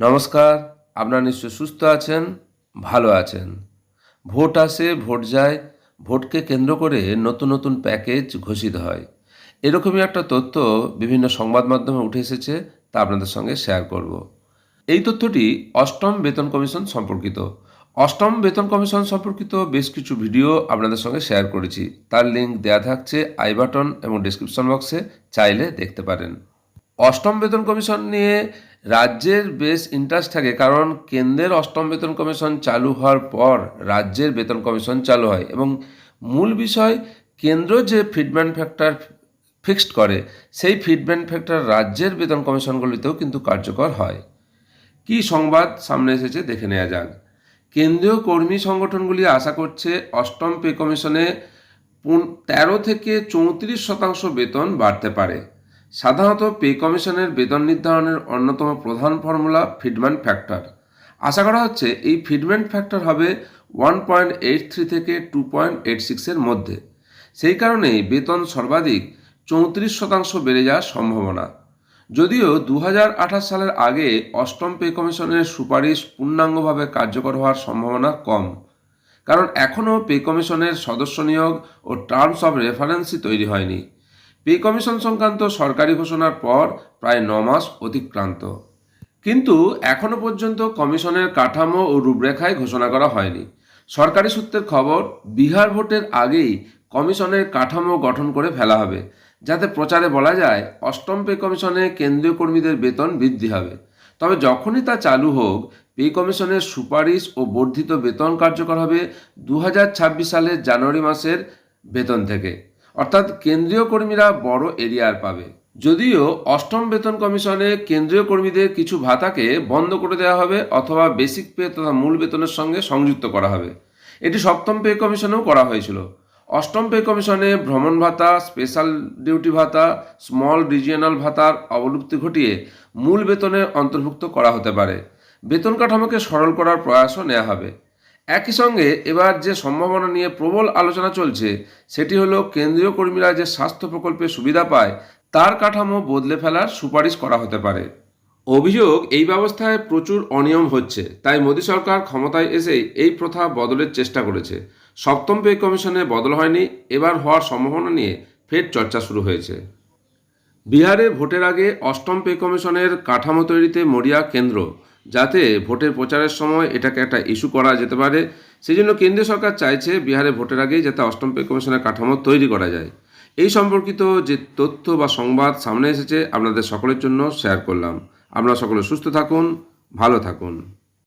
নমস্কার, আপনারা নিশ্চয় সুস্থ আছেন, ভালো আছেন। ভোট আসে, ভোট যায়, ভোটকে কেন্দ্র করে নতুন নতুন প্যাকেজ ঘোষিত হয়। এরকমই একটা তথ্য বিভিন্ন সংবাদ মাধ্যমে উঠে এসেছে, তা আপনাদের সঙ্গে শেয়ার করব। এই তথ্যটি অষ্টম বেতন কমিশন সম্পর্কিত। অষ্টম বেতন কমিশন সম্পর্কিত বেশ কিছু ভিডিও আপনাদের সঙ্গে শেয়ার করেছি। তার লিঙ্ক দেওয়া থাকছে আই বাটন এবং ডিসক্রিপশন বক্সে চাইলে দেখতে পারেন। অষ্টম বেতন কমিশন নিয়ে রাজ্যের বেশ ইন্টারেস্ট থাকে, কারণ কেন্দ্রের অষ্টম বেতন কমিশন চালু হওয়ার পর রাজ্যের বেতন কমিশন চালু হয় এবং মূল বিষয় কেন্দ্র যে ফিডব্যান্ড ফ্যাক্টর ফিক্সড করে, সেই ফিডব্যান্ড ফ্যাক্টর রাজ্যের বেতন কমিশনগুলিতেও কিন্তু কার্যকর হয়। কি সংবাদ সামনে এসেছে দেখে নেওয়া যাক। কেন্দ্রীয় কর্মী সংগঠনগুলি আশা করছে অষ্টম পে কমিশনে তেরো থেকে চৌত্রিশ শতাংশ বেতন বাড়তে পারে। সাধারণত পে কমিশনের বেতন নির্ধারণের অন্যতম প্রধান ফর্মুলা ফিডম্যান্ট ফ্যাক্টর। আশা করা হচ্ছে এই ফিডম্যান্ট ফ্যাক্টর হবে ওয়ান পয়েন্ট এইট থ্রি থেকে টু পয়েন্ট এইট সিক্সের মধ্যে। সেই কারণেই বেতন সর্বাধিক চৌত্রিশ শতাংশ বেড়ে যাওয়ার সম্ভাবনা। যদিও দু হাজার আঠাশ সালের আগে অষ্টম পে কমিশনের সুপারিশ পূর্ণাঙ্গভাবে কার্যকর হওয়ার সম্ভাবনা কম। কারণ এখনও পে কমিশনের সদস্য নিয়োগ ও টার্মস অফ রেফারেন্সই তৈরি হয়নি। পে কমিশন সংক্রান্ত সরকারি ঘোষণার পর প্রায় ন মাস অতিক্রান্ত। কিন্তু এখনও পর্যন্ত কমিশনের কাঠামো ও রূপরেখায় ঘোষণা করা হয়নি। সরকারি সূত্রের খবর, বিহার ভোটের আগেই কমিশনের কাঠামো গঠন করে ফেলা হবে, যাতে প্রচারে বলা যায় অষ্টম পে কমিশনে কেন্দ্রীয় কর্মীদের বেতন বৃদ্ধি হবে। তবে যখনই তা চালু হোক, পে কমিশনের সুপারিশ ও বর্ধিত বেতন কার্যকর হবে দু হাজার ছাব্বিশ সালের জানুয়ারি মাসের বেতন থেকে। অর্থাৎ কেন্দ্রীয় কর্মীরা বড় এরিয়ার পাবে। যদিও অষ্টম বেতন কমিশনে কেন্দ্রীয় কর্মীদের কিছু ভাতাকে বন্ধ করে দেওয়া হবে অথবা বেসিক পে তথা মূল বেতনের সঙ্গে সংযুক্ত করা হবে। এটি সপ্তম পে কমিশনেও করা হয়েছিল। অষ্টম পে কমিশনে ভ্রমণ ভাতা, স্পেশাল ডিউটি ভাতা, স্মল রিজিয়নাল ভাতার অবলুপ্তি ঘটিয়ে মূল বেতনে অন্তর্ভুক্ত করা হতে পারে। বেতন কাঠামোকে সরল করার প্রয়াসও নেওয়া হবে। একই সঙ্গে এবার যে সম্ভাবনা নিয়ে প্রবল আলোচনা চলছে, সেটি হলো কেন্দ্রীয় কর্মীরা যে স্বাস্থ্য প্রকল্পে সুবিধা পায়, তার কাঠামো বদলে ফেলার সুপারিশ করা হতে পারে। অভিযোগ, এই ব্যবস্থায় প্রচুর অনিয়ম হচ্ছে, তাই মোদী সরকার ক্ষমতায় এসেই এই প্রথা বদলের চেষ্টা করেছে। সপ্তম পে কমিশনে বদল হয়নি, এবার হওয়ার সম্ভাবনা নিয়ে ফের চর্চা শুরু হয়েছে। বিহারে ভোটের আগে অষ্টম পে কমিশনের কাঠামো তৈরিতে মরিয়া কেন্দ্র যাতে ভোটের প্রচারের সময় এটাকে একটা ইস্যু করা যেতে পারে। সেই জন্য কেন্দ্রীয় সরকার চাইছে বিহারে ভোটের আগেই যাতে অষ্টম পে কমিশনের কাঠামো তৈরি করা যায়। এই সম্পর্কিত যে তথ্য বা সংবাদ সামনে এসেছে, আপনাদের সকলের জন্য শেয়ার করলাম। আপনারা সকলে সুস্থ থাকুন, ভালো থাকুন।